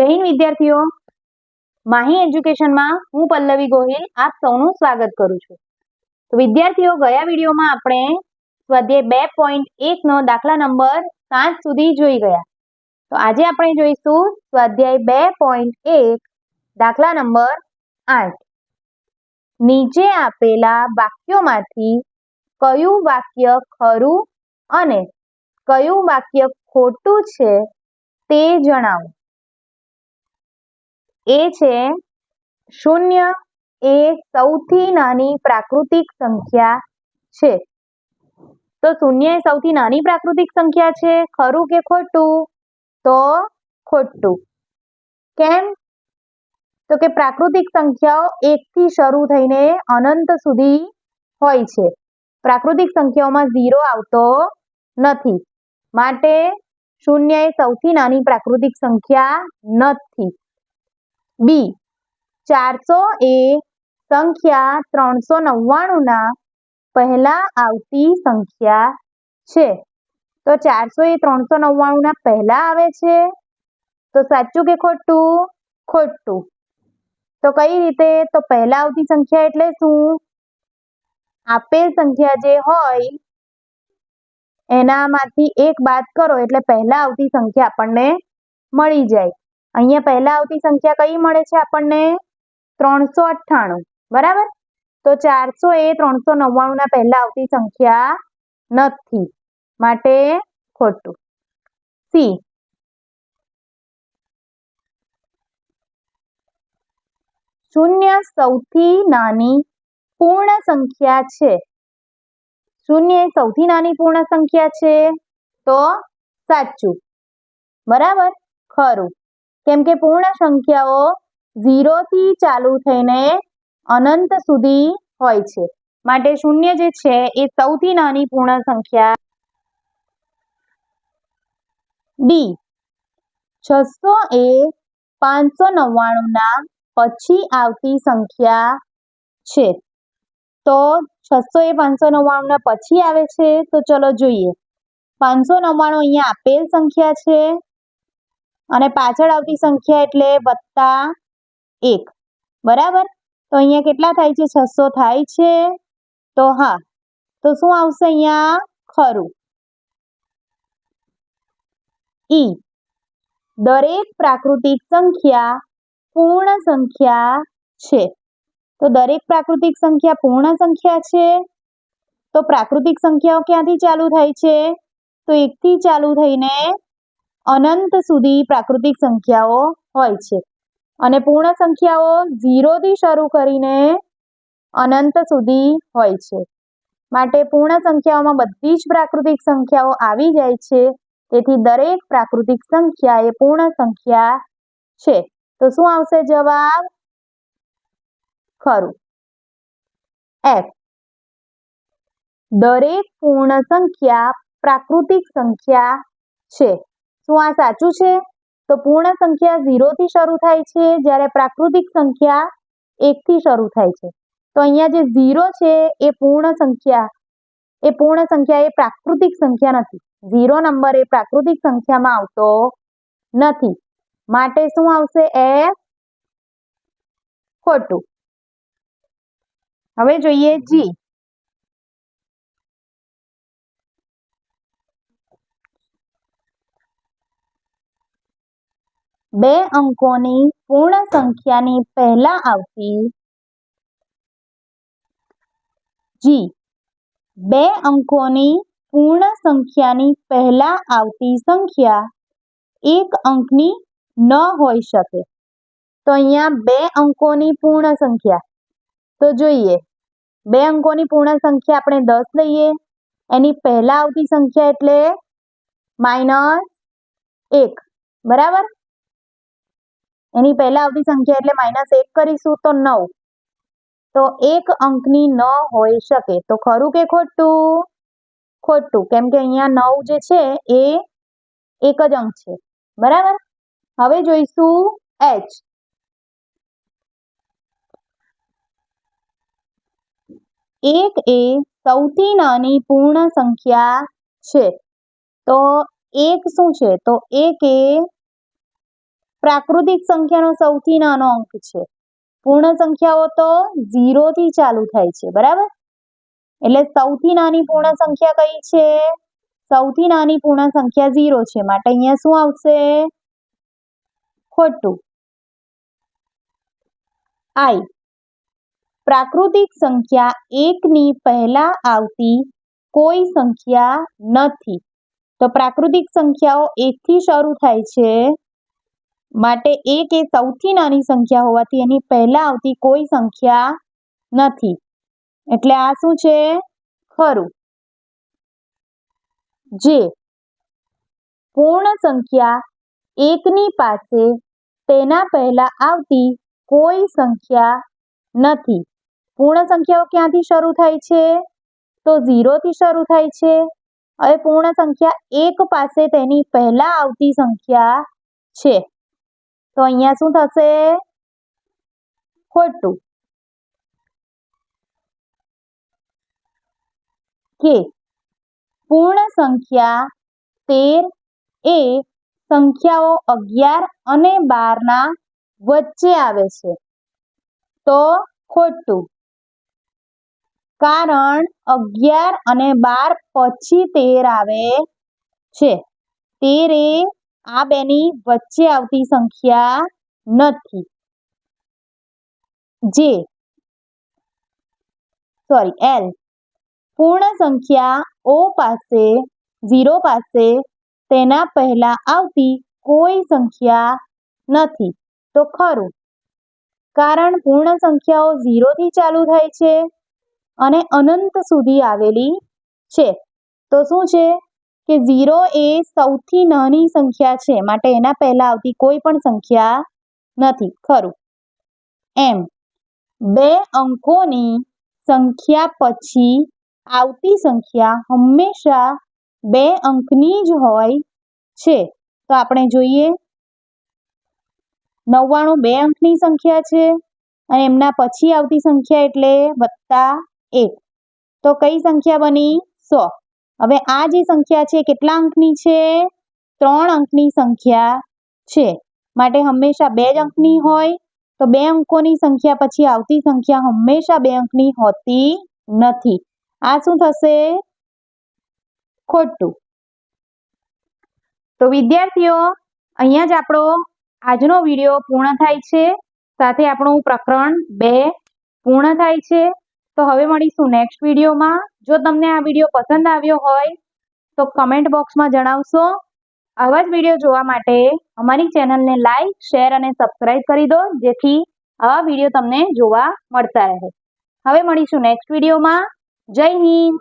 હિન્દ વિદ્યાર્થીઓ, માહી એજ્યુકેશનમાં હું પલ્લવી ગોહિલ આપ સૌનું સ્વાગત કરું છું. વિદ્યાર્થીઓ, ગયા વિડીયોમાં આપણે સ્વાધ્યાય બે પોઈન્ટ એકનો દાખલા નંબર સાત સુધી જોઈ ગયા. તો આજે આપણે જોઈશું સ્વાધ્યાય બે પોઈન્ટ એક, દાખલા નંબર આઠ. નીચે આપેલા વાક્યોમાંથી કયું વાક્ય ખરું અને કયું વાક્ય ખોટું છે તે જણાવો. એ છે શૂન્ય એ સૌથી નાની પ્રાકૃતિક સંખ્યા છે. તો શૂન્ય એ સૌથી નાની પ્રાકૃતિક સંખ્યા છે? ખરું કે ખોટું? તો ખોટું. કેમ? તો કે પ્રાકૃતિક સંખ્યાઓ એકથી શરૂ થઈને અનંત સુધી હોય છે. પ્રાકૃતિક સંખ્યાઓમાં ઝીરો આવતો નથી. માટે શૂન્ય એ સૌથી નાની પ્રાકૃતિક સંખ્યા નથી. બી ચારસો એ સંખ્યા ત્રણસો નવ્વાણુંના પહેલા આવતી સંખ્યા છે. તો ચારસો એ ત્રણસો નવ્વાણુંના પહેલા આવે છે. તો સાચું કે ખોટું? ખોટું. તો કઈ રીતે? તો પહેલા આવતી સંખ્યા એટલે શું? આપેલ સંખ્યા જે હોય, એનામાંથી એક બાદ કરો એટલે પહેલા આવતી સંખ્યા આપણને મળી જાય. અહીંયા પહેલા આવતી સંખ્યા કઈ મળે છે આપણને? ત્રણસો અઠ્ઠાણું. બરાબર? તો ચારસો એ ત્રણસો નવ્વાણું ના પહેલા આવતી સંખ્યા નથી. માટે ખોટું. સી. શૂન્ય સૌથી નાની પૂર્ણ સંખ્યા છે. શૂન્ય એ સૌથી નાની પૂર્ણ સંખ્યા છે તો સાચું. બરાબર? ખરું. કેમ કે પૂર્ણ સંખ્યાઓ ઝીરો થી ચાલુ થઈને અનંત સુધી હોય છે. માટે શૂન્ય જે છે એ સૌથી નાની પૂર્ણ સંખ્યા ડી છસો એ પાંચસો નવ્વાણું ના પછી આવતી સંખ્યા છે. તો છસો એ પાંચસો નવ્વાણું ના પછી આવે છે, તો ચલો જોઈએ. પાંચસો નવ્વાણું અહીંયા આપેલ સંખ્યા છે. અને પાછળ આવતી સંખ્યા એટલે વત્તા એક. બરાબર? તો અહીંયા કેટલા થાય છે? છસો થાય છે. તો હા. તો શું આવશે અહીંયા? ખરું. ઈ દરેક પ્રાકૃતિક સંખ્યા પૂર્ણ સંખ્યા છે. તો દરેક પ્રાકૃતિક સંખ્યા પૂર્ણ સંખ્યા છે? તો પ્રાકૃતિક સંખ્યાઓ ક્યાંથી ચાલુ થાય છે? તો એકથી ચાલુ થઈને અનંત સુધી પ્રાકૃતિક સંખ્યાઓ હોય છે. અને પૂર્ણ સંખ્યાઓ ઝીરોથી શરૂ કરીને અનંત સુધી હોય છે. માટે પૂર્ણ સંખ્યાઓમાં બધી જ પ્રાકૃતિક સંખ્યાઓ આવી જાય છે. તેથી દરેક પ્રાકૃતિક સંખ્યા એ પૂર્ણ સંખ્યા છે. તો શું આવશે જવાબ? ખરું. એફ દરેક પૂર્ણ સંખ્યા પ્રાકૃતિક સંખ્યા છે. શું આ સાચું છે? તો પૂર્ણ સંખ્યા ઝીરો થી શરૂ થાય છે જ્યારે પ્રાકૃતિક સંખ્યા એક થી શરૂ થાય છે. તો અહીંયા જે ઝીરો છે એ પૂર્ણ સંખ્યા, એ પૂર્ણ સંખ્યા એ પ્રાકૃતિક સંખ્યા નથી. ઝીરો નંબર એ પ્રાકૃતિક સંખ્યામાં આવતો નથી. માટે શું આવશે? એફ ખોટું. હવે જોઈએ જી. બે અંકોની પૂર્ણ સંખ્યાની પહેલા આવતી જી, બે અંકોની પૂર્ણ સંખ્યાની પહેલા આવતી સંખ્યા એક અંકની ન હોઈ શકે. તો અહીંયા બે અંકોની પૂર્ણ સંખ્યા. તો જોઈએ, બે અંકોની પૂર્ણ સંખ્યા આપણે દસ લઈએ. એની પહેલા આવતી સંખ્યા એટલે માઇનસ એક. બરાબર? એની પહેલા આવતી સંખ્યા એટલે માઇનસ એક કરીશું તો નવ. તો એક અંકની ન હોઈ શકે. તો ખરું કે ખોટું? ખોટું. કેમ કે અહીંયા નવ જે છે, એ એક જ અંક છે. બરાબર? હવે જોઈશું એચ એક એ સૌથી નાની પૂર્ણ સંખ્યા છે. તો એક શું છે? તો એક એ પ્રાકૃતિક સંખ્યાનો સૌથી નાનો અંક છે. પૂર્ણ સંખ્યાઓ તો થી ચાલુ થાય છે, બરાબર? એટલે સૌથી નાની પૂર્ણ સંખ્યા કઈ છે? સૌથી નાની પૂર્ણ સંખ્યા ઝીરો છે. માટે અહીંયા શું આવશે? ખોટું. આઈ. પ્રાકૃતિક સંખ્યા એકની પહેલા આવતી કોઈ સંખ્યા નથી. તો પ્રાકૃતિક સંખ્યાઓ એકથી શરૂ થાય છે. માટે એક એ સૌથી નાની સંખ્યા હોવાથી એની પહેલા આવતી કોઈ સંખ્યા નથી. એટલે આ શું છે? ખરું. જે પૂર્ણ સંખ્યા એકની પાસે તેના પહેલા આવતી કોઈ સંખ્યા નથી. પૂર્ણ સંખ્યાઓ ક્યાંથી શરૂ થાય છે? તો ઝીરોથી શરૂ થાય છે. હવે પૂર્ણ સંખ્યા એક પાસે તેની પહેલા આવતી સંખ્યા છે. તો અહીંયા શું થશે? ખોટું. કે પૂર્ણ સંખ્યા તેર એ સંખ્યાઓ અગિયાર અને બારના વચ્ચે આવે છે. તો ખોટું. કારણ અગિયાર અને બાર પછી તેર આવે છે. તેર એ આ બેની વચ્ચે આવતી સંખ્યા નથી. જે સોરી એલ પૂર્ણ સંખ્યા ઓ પાસે ઝીરો પાસે તેના પહેલા આવતી કોઈ સંખ્યા નથી. તો ખરું, કારણ પૂર્ણ સંખ્યાઓ ઝીરોથી ચાલુ થાય છે અને અનંત સુધી આવેલી છે. તો શું છે? કે ઝીરો એ સૌથી નાની સંખ્યા છે. માટે એના પહેલા આવતી કોઈ પણ સંખ્યા નથી. ખરું. એમ. બે અંકોની સંખ્યા પછી આવતી સંખ્યા હંમેશા બે અંકની જ હોય છે. તો આપણે જોઈએ. નવ્વાણું બે અંકની સંખ્યા છે અને એમના પછી આવતી સંખ્યા એટલે વત્તા એક. તો કઈ સંખ્યા બની? સો. હવે આ જે સંખ્યા છે, કેટલા અંકની છે? ત્રણ અંકની સંખ્યા છે. માટે હંમેશા બે જ અંકની હોય તો બે અંકોની સંખ્યા પછી આવતી સંખ્યા હંમેશા બે અંકની હોતી નથી. આ શું થશે? ખોટું. તો વિદ્યાર્થીઓ, અહીંયા જ આપણો આજનો વીડિયો પૂર્ણ થાય છે. સાથે આપણું પ્રકરણ બે પૂર્ણ થાય છે. તો હવે મળીશું નેક્સ્ટ વિડીયોમાં. જો તમને આ વીડિયો પસંદ આવ્યો હોય, તો કમેન્ટ બોક્સમાં જણાવશો. આવા જ વીડિયો જોવા માટે અમારી ચેનલને લાઈક શેર અને સબસ્ક્રાઈબ કરી દો, જેથી આવા વીડિયો તમને જોવા મળતા રહે. હવે મળીશું નેક્સ્ટ વિડીયોમાં. જય હિન્દ!